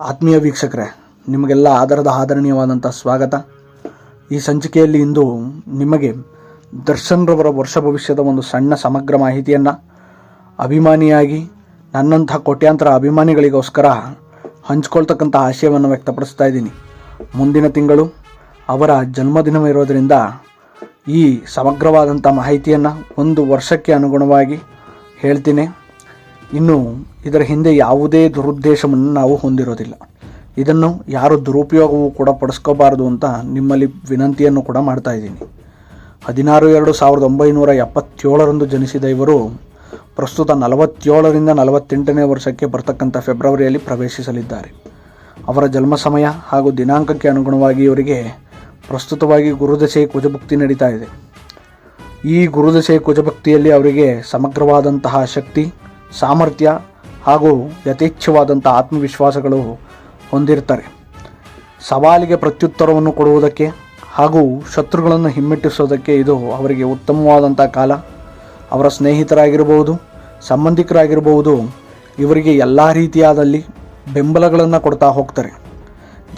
ಆತ್ಮೀಯ ವೀಕ್ಷಕರೇ, ನಿಮಗೆಲ್ಲ ಆಧಾರದ ಆದರಣೀಯವಾದಂಥ ಸ್ವಾಗತ. ಈ ಸಂಚಿಕೆಯಲ್ಲಿ ಇಂದು ನಿಮಗೆ ದರ್ಶನ್ ರವರ ವರ್ಷ ಭವಿಷ್ಯದ ಒಂದು ಸಣ್ಣ ಸಮಗ್ರ ಮಾಹಿತಿಯನ್ನು, ಅಭಿಮಾನಿಯಾಗಿ, ನನ್ನಂಥ ಕೋಟ್ಯಾಂತರ ಅಭಿಮಾನಿಗಳಿಗೋಸ್ಕರ ಹಂಚ್ಕೊಳ್ತಕ್ಕಂಥ ಆಶಯವನ್ನು ವ್ಯಕ್ತಪಡಿಸ್ತಾ ಇದ್ದೀನಿ. ಮುಂದಿನ ತಿಂಗಳು ಅವರ ಜನ್ಮದಿನವಿರೋದರಿಂದ ಈ ಸಮಗ್ರವಾದಂಥ ಮಾಹಿತಿಯನ್ನು ಒಂದು ವರ್ಷಕ್ಕೆ ಅನುಗುಣವಾಗಿ ಹೇಳ್ತೀನಿ. ಇನ್ನು ಇದರ ಹಿಂದೆ ಯಾವುದೇ ದುರುದ್ದೇಶವನ್ನು ನಾವು ಹೊಂದಿರೋದಿಲ್ಲ. ಇದನ್ನು ಯಾರು ದುರುಪಯೋಗವೂ ಕೂಡ ಪಡಿಸ್ಕೋಬಾರದು ಅಂತ ನಿಮ್ಮಲ್ಲಿ ವಿನಂತಿಯನ್ನು ಕೂಡ ಮಾಡ್ತಾ ಇದ್ದೀನಿ. ಹದಿನಾರು ಎರಡು ಸಾವಿರದ ಒಂಬೈನೂರ ಎಪ್ಪತ್ತೇಳರಂದು ಜನಿಸಿದ ಇವರು ಪ್ರಸ್ತುತ ನಲವತ್ತೇಳರಿಂದ ನಲವತ್ತೆಂಟನೇ ವರ್ಷಕ್ಕೆ ಬರ್ತಕ್ಕಂಥ ಫೆಬ್ರವರಿಯಲ್ಲಿ ಪ್ರವೇಶಿಸಲಿದ್ದಾರೆ. ಅವರ ಜನ್ಮ ಸಮಯ ಹಾಗೂ ದಿನಾಂಕಕ್ಕೆ ಅನುಗುಣವಾಗಿ ಇವರಿಗೆ ಪ್ರಸ್ತುತವಾಗಿ ಗುರುದಶೆ ಕುಜಭಕ್ತಿ ನಡೀತಾ ಇದೆ. ಈ ಗುರುದಶೆ ಕುಜಭಕ್ತಿಯಲ್ಲಿ ಅವರಿಗೆ ಸಮಗ್ರವಾದಂತಹ ಶಕ್ತಿ ಸಾಮರ್ಥ್ಯ ಹಾಗೂ ಯಥೇಚ್ಛವಾದಂಥ ಆತ್ಮವಿಶ್ವಾಸಗಳು ಹೊಂದಿರ್ತಾರೆ ಸವಾಲಿಗೆ ಪ್ರತ್ಯುತ್ತರವನ್ನು ಕೊಡುವುದಕ್ಕೆ ಹಾಗೂ ಶತ್ರುಗಳನ್ನು ಹಿಮ್ಮೆಟ್ಟಿಸೋದಕ್ಕೆ ಇದು ಅವರಿಗೆ ಉತ್ತಮವಾದಂಥ ಕಾಲ. ಅವರ ಸ್ನೇಹಿತರಾಗಿರಬಹುದು, ಸಂಬಂಧಿಕರಾಗಿರಬಹುದು, ಇವರಿಗೆ ಎಲ್ಲ ರೀತಿಯಾದಲ್ಲಿ ಬೆಂಬಲಗಳನ್ನು ಕೊಡ್ತಾ ಹೋಗ್ತಾರೆ.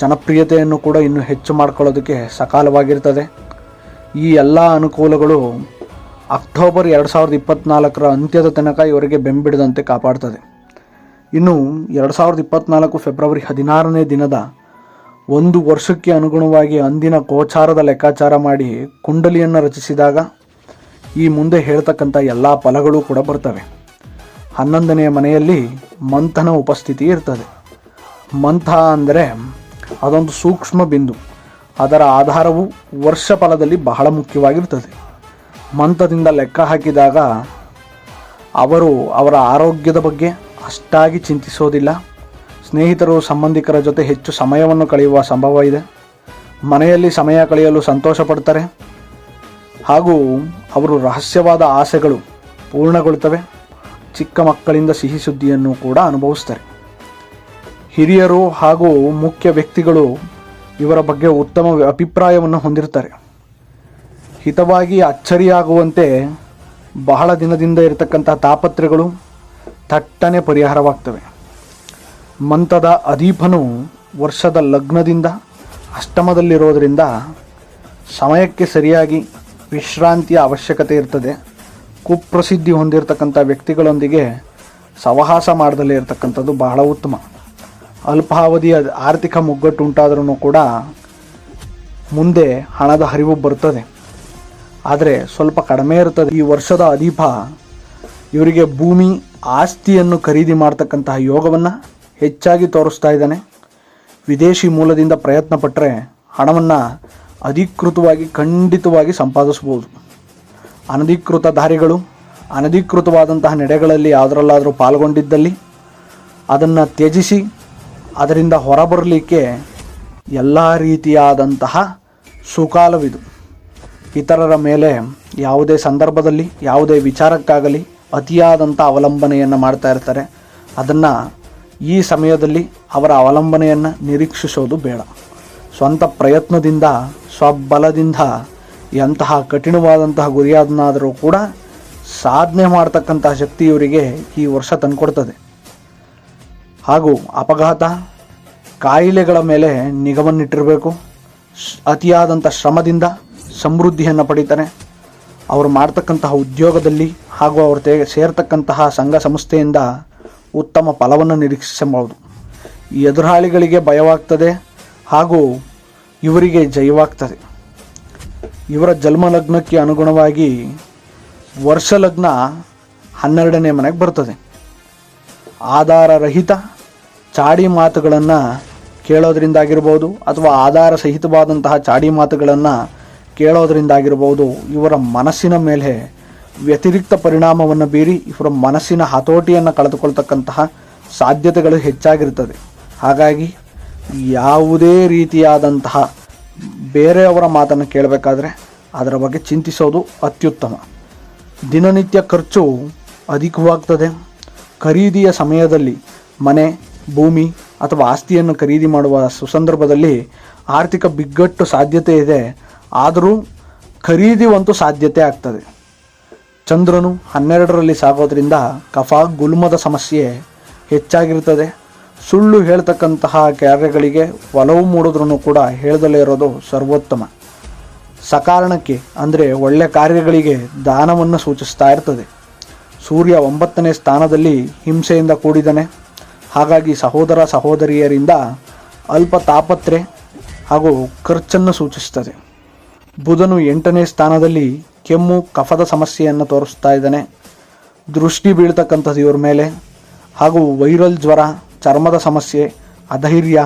ಜನಪ್ರಿಯತೆಯನ್ನು ಕೂಡ ಇನ್ನೂ ಹೆಚ್ಚು ಮಾಡ್ಕೊಳ್ಳೋದಕ್ಕೆ ಸಕಾಲವಾಗಿರ್ತದೆ. ಈ ಎಲ್ಲ ಅನುಕೂಲಗಳು ಅಕ್ಟೋಬರ್ ಎರಡು ಸಾವಿರದ ಇಪ್ಪತ್ನಾಲ್ಕರ ಅಂತ್ಯದ ತನಕ ಇವರಿಗೆ ಬೆಂಬಿಡದಂತೆ ಕಾಪಾಡ್ತದೆ. ಇನ್ನು ಎರಡು ಸಾವಿರದ ಇಪ್ಪತ್ನಾಲ್ಕು ಫೆಬ್ರವರಿ ಹದಿನಾರನೇ ದಿನದ ಒಂದು ವರ್ಷಕ್ಕೆ ಅನುಗುಣವಾಗಿ ಅಂದಿನ ಗೋಚಾರದ ಲೆಕ್ಕಾಚಾರ ಮಾಡಿ ಕುಂಡಲಿಯನ್ನು ರಚಿಸಿದಾಗ ಈ ಮುಂದೆ ಹೇಳ್ತಕ್ಕಂಥ ಎಲ್ಲ ಫಲಗಳು ಕೂಡ ಬರ್ತವೆ. ಹನ್ನೊಂದನೆಯ ಮನೆಯಲ್ಲಿ ಮಂಥನ ಉಪಸ್ಥಿತಿ ಇರ್ತದೆ. ಮಂಥ ಅಂದರೆ ಅದೊಂದು ಸೂಕ್ಷ್ಮ ಬಿಂದು. ಅದರ ಆಧಾರವು ವರ್ಷ ಫಲದಲ್ಲಿ ಬಹಳ ಮುಖ್ಯವಾಗಿರ್ತದೆ. ಮಂಥದಿಂದ ಲೆಕ್ಕ ಹಾಕಿದಾಗ ಅವರು ಅವರ ಆರೋಗ್ಯದ ಬಗ್ಗೆ ಅಷ್ಟಾಗಿ ಚಿಂತಿಸೋದಿಲ್ಲ. ಸ್ನೇಹಿತರು, ಸಂಬಂಧಿಕರ ಜೊತೆ ಹೆಚ್ಚು ಸಮಯವನ್ನು ಕಳೆಯುವ ಸಂಭವ ಇದೆ. ಮನೆಯಲ್ಲಿ ಸಮಯ ಕಳೆಯಲು ಸಂತೋಷ ಪಡ್ತಾರೆ ಹಾಗೂ ಅವರು ರಹಸ್ಯವಾದ ಆಸೆಗಳು ಪೂರ್ಣಗೊಳ್ತವೆ ಚಿಕ್ಕ ಮಕ್ಕಳಿಂದ ಸಿಹಿ ಸುದ್ದಿಯನ್ನು ಕೂಡ ಅನುಭವಿಸ್ತಾರೆ. ಹಿರಿಯರು ಹಾಗೂ ಮುಖ್ಯ ವ್ಯಕ್ತಿಗಳು ಇವರ ಬಗ್ಗೆ ಉತ್ತಮ ಅಭಿಪ್ರಾಯವನ್ನು ಹೊಂದಿರ್ತಾರೆ ಹಿತವಾಗಿ ಅಚ್ಚರಿಯಾಗುವಂತೆ ಬಹಳ ದಿನದಿಂದ ಇರತಕ್ಕಂತಹ ತಾಪತ್ರೆಗಳು ಥಟ್ಟನೆ ಪರಿಹಾರವಾಗ್ತವೆ. ಮಂತದ ಅಧೀಪನು ವರ್ಷದ ಲಗ್ನದಿಂದ ಅಷ್ಟಮದಲ್ಲಿರೋದರಿಂದ ಸಮಯಕ್ಕೆ ಸರಿಯಾಗಿ ವಿಶ್ರಾಂತಿಯ ಅವಶ್ಯಕತೆ ಇರ್ತದೆ. ಕುಪ್ರಸಿದ್ಧಿ ಹೊಂದಿರತಕ್ಕಂಥ ವ್ಯಕ್ತಿಗಳೊಂದಿಗೆ ಸವಹಾಸ ಮಾಡದಲ್ಲೇ ಇರತಕ್ಕಂಥದ್ದು ಬಹಳ ಉತ್ತಮ. ಅಲ್ಪಾವಧಿಯ ಆರ್ಥಿಕ ಮುಗ್ಗಟ್ಟು ಉಂಟಾದ್ರೂ ಕೂಡ ಮುಂದೆ ಹಣದ ಹರಿವು ಬರ್ತದೆ. ಆದರೆ ಸ್ವಲ್ಪ ಕಡಿಮೆ ಇರುತ್ತದೆ ಈ ವರ್ಷದ ಅದೀಪ ಇವರಿಗೆ ಭೂಮಿ ಆಸ್ತಿಯನ್ನು ಖರೀದಿ ಮಾಡ್ತಕ್ಕಂತಹ ಯೋಗವನ್ನು ಹೆಚ್ಚಾಗಿ ತೋರಿಸ್ತಾ ಇದ್ದಾನೆ. ವಿದೇಶಿ ಮೂಲದಿಂದ ಪ್ರಯತ್ನ ಪಟ್ಟರೆ ಹಣವನ್ನು ಅಧಿಕೃತವಾಗಿ, ಖಂಡಿತವಾಗಿ ಸಂಪಾದಿಸ್ಬೋದು ಅನಧಿಕೃತ ದಾರಿಗಳು, ಅನಧಿಕೃತವಾದಂತಹ ನಡೆಗಳಲ್ಲಿ ಯಾವುದರಲ್ಲಾದರೂ ಪಾಲ್ಗೊಂಡಿದ್ದಲ್ಲಿ ಅದನ್ನು ತ್ಯಜಿಸಿ ಅದರಿಂದ ಹೊರಬರಲಿಕ್ಕೆ ಎಲ್ಲ ರೀತಿಯಾದಂತಹ ಸುಕಾಲವಿದು. ಇತರರ ಮೇಲೆ ಯಾವುದೇ ಸಂದರ್ಭದಲ್ಲಿ, ಯಾವುದೇ ವಿಚಾರಕ್ಕಾಗಲಿ ಅತಿಯಾದಂಥ ಅವಲಂಬನೆಯನ್ನು ಮಾಡ್ತಾ ಇರ್ತಾರೆ. ಅದನ್ನು ಈ ಸಮಯದಲ್ಲಿ ಅವರ ಅವಲಂಬನೆಯನ್ನು ನಿರೀಕ್ಷಿಸೋದು ಬೇಡ. ಸ್ವಂತ ಪ್ರಯತ್ನದಿಂದ, ಸ್ವಬಲದಿಂದ ಎಂತಹ ಕಠಿಣವಾದಂತಹ ಗುರಿಯಾದನಾದರೂ ಕೂಡ ಸಾಧನೆ ಮಾಡ್ತಕ್ಕಂತಹ ಶಕ್ತಿ ಇವರಿಗೆ ಈ ವರ್ಷ ತಂದುಕೊಡ್ತದೆ. ಹಾಗೂ ಅಪಘಾತ ಕಾಯಿಲೆಗಳ ಮೇಲೆ ನಿಗಮನಿಟ್ಟಿರಬೇಕು ಅತಿಯಾದಂಥ ಶ್ರಮದಿಂದ ಸಮೃದ್ಧಿಯನ್ನು ಪಡಿತಾರೆ ಅವರು ಮಾಡ್ತಕ್ಕಂತಹ ಉದ್ಯೋಗದಲ್ಲಿ ಹಾಗೂ ಅವರು ತೇ, ಸೇರ್ತಕ್ಕಂತಹ ಸಂಘ ಸಂಸ್ಥೆಯಿಂದ ಉತ್ತಮ ಫಲವನ್ನು ನಿರೀಕ್ಷಿಸಬಹುದು. ಎದುರಾಳಿಗಳಿಗೆ ಭಯವಾಗ್ತದೆ ಹಾಗೂ ಇವರಿಗೆ ಜಯವಾಗ್ತದೆ. ಇವರ ಜನ್ಮ ಲಗ್ನಕ್ಕೆ ಅನುಗುಣವಾಗಿ ವರ್ಷ ಲಗ್ನ ಹನ್ನೆರಡನೇ ಮನೆಗೆ ಬರ್ತದೆ. ಆಧಾರರಹಿತ ಚಾಡಿ ಮಾತುಗಳನ್ನು ಕೇಳೋದ್ರಿಂದಾಗಿರ್ಬೋದು ಅಥವಾ ಆಧಾರ ಸಹಿತವಾದಂತಹ ಚಾಡಿ ಮಾತುಗಳನ್ನು ಕೇಳೋದ್ರಿಂದಾಗಿರ್ಬೋದು ಇವರ ಮನಸ್ಸಿನ ಮೇಲೆ ವ್ಯತಿರಿಕ್ತ ಪರಿಣಾಮವನ್ನು ಬೀರಿ ಇವರ ಮನಸ್ಸಿನ ಹತೋಟಿಯನ್ನು ಕಳೆದುಕೊಳ್ತಕ್ಕಂತಹ ಸಾಧ್ಯತೆಗಳು ಹೆಚ್ಚಾಗಿರ್ತದೆ. ಹಾಗಾಗಿ ಯಾವುದೇ ರೀತಿಯಾದಂತಹ ಬೇರೆಯವರ ಮಾತನ್ನು ಕೇಳಬೇಕಾದ್ರೆ ಅದರ ಬಗ್ಗೆ ಚಿಂತಿಸೋದು ಅತ್ಯುತ್ತಮ. ದಿನನಿತ್ಯ ಖರ್ಚು ಅಧಿಕವಾಗ್ತದೆ. ಖರೀದಿಯ ಸಮಯದಲ್ಲಿ ಮನೆ, ಭೂಮಿ ಅಥವಾ ಆಸ್ತಿಯನ್ನು ಖರೀದಿ ಮಾಡುವ ಸುಸಂದರ್ಭದಲ್ಲಿ ಆರ್ಥಿಕ ಬಿಗ್ಗಟ್ಟು ಸಾಧ್ಯತೆ ಇದೆ. ಆದರೂ ಖರೀದಿ ಒಂದು ಸಾಧ್ಯತೆ ಆಗ್ತದೆ. ಚಂದ್ರನು ಹನ್ನೆರಡರಲ್ಲಿ ಸಾಗೋದ್ರಿಂದ ಕಫ ಗುಲ್ಮದ ಸಮಸ್ಯೆ ಹೆಚ್ಚಾಗಿರ್ತದೆ. ಸುಳ್ಳು ಹೇಳ್ತಕ್ಕಂತಹ ಕಾರ್ಯಗಳಿಗೆ ಒಲವು ಮೂಡಿದ್ರೂ ಕೂಡ ಹೇಳ್ದಲೇ ಇರೋದು ಸರ್ವೋತ್ತಮ. ಸಕಾರಣಕ್ಕೆ ಅಂದರೆ ಒಳ್ಳೆ ಕಾರ್ಯಗಳಿಗೆ ದಾನವನ್ನು ಸೂಚಿಸ್ತಾ ಇರ್ತದೆ. ಸೂರ್ಯ ಒಂಬತ್ತನೇ ಸ್ಥಾನದಲ್ಲಿ ಹಿಂಸೆಯಿಂದ ಕೂಡಿದನೆ ಹಾಗಾಗಿ ಸಹೋದರ ಸಹೋದರಿಯರಿಂದ ಅಲ್ಪ ತಾಪತ್ರೆ ಹಾಗೂ ಖರ್ಚನ್ನು ಸೂಚಿಸ್ತದೆ. ಬುಧನು ಎಂಟನೇ ಸ್ಥಾನದಲ್ಲಿ ಕೆಮ್ಮು, ಕಫದ ಸಮಸ್ಯೆಯನ್ನು ತೋರಿಸ್ತಾ ಇದ್ದಾನೆ. ದೃಷ್ಟಿ ಬೀಳ್ತಕ್ಕಂಥದ್ದು ಇವ್ರ ಮೇಲೆ. ಹಾಗೂ ವೈರಲ್ ಜ್ವರ, ಚರ್ಮದ ಸಮಸ್ಯೆ, ಅಧೈರ್ಯ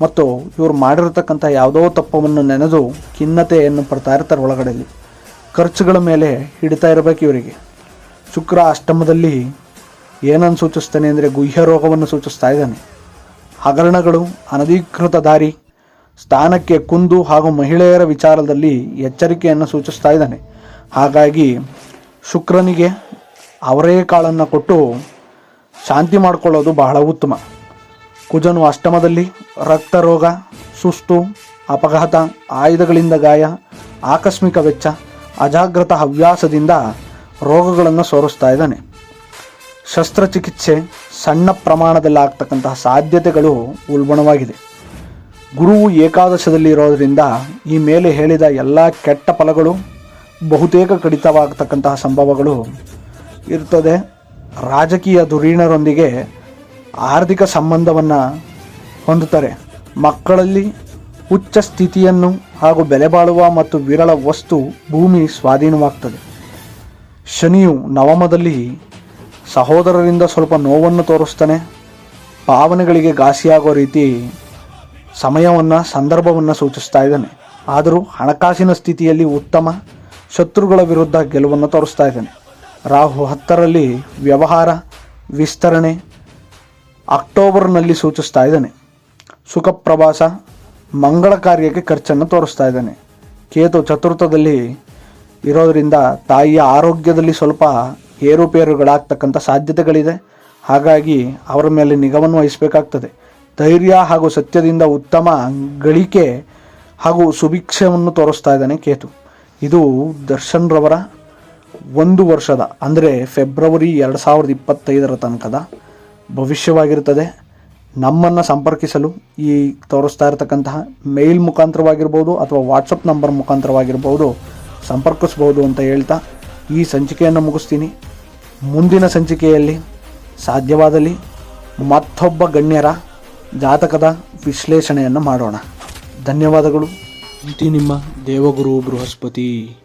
ಮತ್ತು ಇವರು ಮಾಡಿರತಕ್ಕಂಥ ಯಾವುದೋ ತಪ್ಪವನ್ನು ನೆನೆದು ಖಿನ್ನತೆಯನ್ನು ಪಡ್ತಾ ಇರ್ತಾರೆ ಒಳಗಡೆಯಲ್ಲಿ. ಖರ್ಚುಗಳ ಮೇಲೆ ಹಿಡಿತಾ ಇರಬೇಕು ಇವರಿಗೆ. ಶುಕ್ರ ಅಷ್ಟಮದಲ್ಲಿ ಏನನ್ನು ಸೂಚಿಸ್ತಾನೆ ಅಂದರೆ ಗುಹ್ಯ ರೋಗವನ್ನು ಸೂಚಿಸ್ತಾ ಇದ್ದಾನೆ. ಹಗರಣಗಳು, ಅನಧಿಕೃತ ದಾರಿ ಸ್ಥಾನಕ್ಕೆ ಕುಂದು ಹಾಗೂ ಮಹಿಳೆಯರ ವಿಚಾರದಲ್ಲಿ ಎಚ್ಚರಿಕೆಯನ್ನು ಸೂಚಿಸ್ತಾ ಇದ್ದಾನೆ. ಹಾಗಾಗಿ ಶುಕ್ರನಿಗೆ ಅವರೇ ಕಾಳನ್ನು ಕೊಟ್ಟು ಶಾಂತಿ ಮಾಡಿಕೊಳ್ಳೋದು ಬಹಳ ಉತ್ತಮ. ಕುಜನು ಅಷ್ಟಮದಲ್ಲಿ ರಕ್ತ ರೋಗ, ಸುಸ್ತು, ಅಪಘಾತ, ಆಯುಧಗಳಿಂದ ಗಾಯ, ಆಕಸ್ಮಿಕ ವೆಚ್ಚ, ಅಜಾಗ್ರತ ಹವ್ಯಾಸದಿಂದ ರೋಗಗಳನ್ನು ಸೋರಿಸ್ತಾ ಇದ್ದಾನೆ. ಶಸ್ತ್ರಚಿಕಿತ್ಸೆ ಸಣ್ಣ ಪ್ರಮಾಣದಲ್ಲಿ ಆಗ್ತಕ್ಕಂತಹ ಸಾಧ್ಯತೆಗಳು ಉಲ್ಬಣವಾಗಿದೆ. ಗುರುವು ಏಕಾದಶದಲ್ಲಿ ಇರೋದರಿಂದ ಈ ಮೇಲೆ ಹೇಳಿದ ಎಲ್ಲ ಕೆಟ್ಟ ಫಲಗಳು ಬಹುತೇಕ ಕಡಿತವಾಗತಕ್ಕಂತಹ ಸಂಭವಗಳು ಇರ್ತದೆ. ರಾಜಕೀಯ ಧುರೀಣರೊಂದಿಗೆ ಆರ್ಥಿಕ ಸಂಬಂಧವನ್ನು ಹೊಂದುತ್ತಾರೆ. ಮಕ್ಕಳಲ್ಲಿ ಉಚ್ಚ ಸ್ಥಿತಿಯನ್ನು ಹಾಗೂ ಬೆಲೆ ಬಾಳುವ ಮತ್ತು ವಿರಳ ವಸ್ತು ಭೂಮಿ ಸ್ವಾಧೀನವಾಗ್ತದೆ. ಶನಿಯು ನವಮದಲ್ಲಿ ಸಹೋದರರಿಂದ ಸ್ವಲ್ಪ ನೋವನ್ನು ತೋರಿಸ್ತಾನೆ. ಭಾವನೆಗಳಿಗೆ ಘಾಸಿಯಾಗೋ ರೀತಿ ಸಮಯವನ್ನು, ಸಂದರ್ಭವನ್ನು ಸೂಚಿಸ್ತಾ ಇದ್ದಾನೆ. ಆದರೂ ಹಣಕಾಸಿನ ಸ್ಥಿತಿಯಲ್ಲಿ ಉತ್ತಮ ಶತ್ರುಗಳ ವಿರುದ್ಧ ಗೆಲುವನ್ನು ತೋರಿಸ್ತಾ ಇದ್ದಾನೆ. ರಾಹು ಹತ್ತರಲ್ಲಿ ವ್ಯವಹಾರ, ವಿಸ್ತರಣೆ ಅಕ್ಟೋಬರ್ನಲ್ಲಿ ಸೂಚಿಸ್ತಾ ಇದ್ದಾನೆ. ಸುಖ ಪ್ರವಾಸ ಮಂಗಳ ಕಾರ್ಯಕ್ಕೆ ಖರ್ಚನ್ನು ತೋರಿಸ್ತಾ ಇದ್ದಾನೆ. ಕೇತು ಚತುರ್ಥದಲ್ಲಿ ಇರೋದರಿಂದ ತಾಯಿಯ ಆರೋಗ್ಯದಲ್ಲಿ ಸ್ವಲ್ಪ ಏರುಪೇರುಗಳಾಗ್ತಕ್ಕಂಥ ಸಾಧ್ಯತೆಗಳಿದೆ. ಹಾಗಾಗಿ ಅವರ ಮೇಲೆ ನಿಗವನ್ನು ವಹಿಸಬೇಕಾಗ್ತದೆ. ಧೈರ್ಯ ಹಾಗೂ ಸತ್ಯದಿಂದ ಉತ್ತಮ ಗಳಿಕೆ ಹಾಗೂ ಸುಭಿಕ್ಷವನ್ನು ತೋರಿಸ್ತಾ ಇದ್ದಾನೆ ಕೇತು. ಇದು ದರ್ಶನ್ರವರ ಒಂದು ವರ್ಷದ, ಅಂದರೆ ಫೆಬ್ರವರಿ ಎರಡು ಸಾವಿರದ ಇಪ್ಪತ್ತೈದರ ತನಕದ ಭವಿಷ್ಯವಾಗಿರುತ್ತದೆ. ನಮ್ಮನ್ನು ಸಂಪರ್ಕಿಸಲು ಈ ತೋರಿಸ್ತಾ ಇರತಕ್ಕಂತಹ ಮೇಲ್ ಮುಖಾಂತರವಾಗಿರ್ಬೋದು ಅಥವಾ ವಾಟ್ಸಪ್ ನಂಬರ್ ಮುಖಾಂತರವಾಗಿರ್ಬೋದು ಸಂಪರ್ಕಿಸ್ಬೋದು ಅಂತ ಹೇಳ್ತಾ ಈ ಸಂಚಿಕೆಯನ್ನು ಮುಗಿಸ್ತೀನಿ. ಮುಂದಿನ ಸಂಚಿಕೆಯಲ್ಲಿ ಸಾಧ್ಯವಾದಲ್ಲಿ ಮತ್ತೊಬ್ಬ ಗಣ್ಯರ ಜಾತಕದ ವಿಶ್ಲೇಷಣೆಯನ್ನು ಮಾಡೋಣ. ಧನ್ಯವಾದಗಳು. ಇಂತಿ ನಿಮ್ಮ ದೇವಗುರು ಬೃಹಸ್ಪತಿ.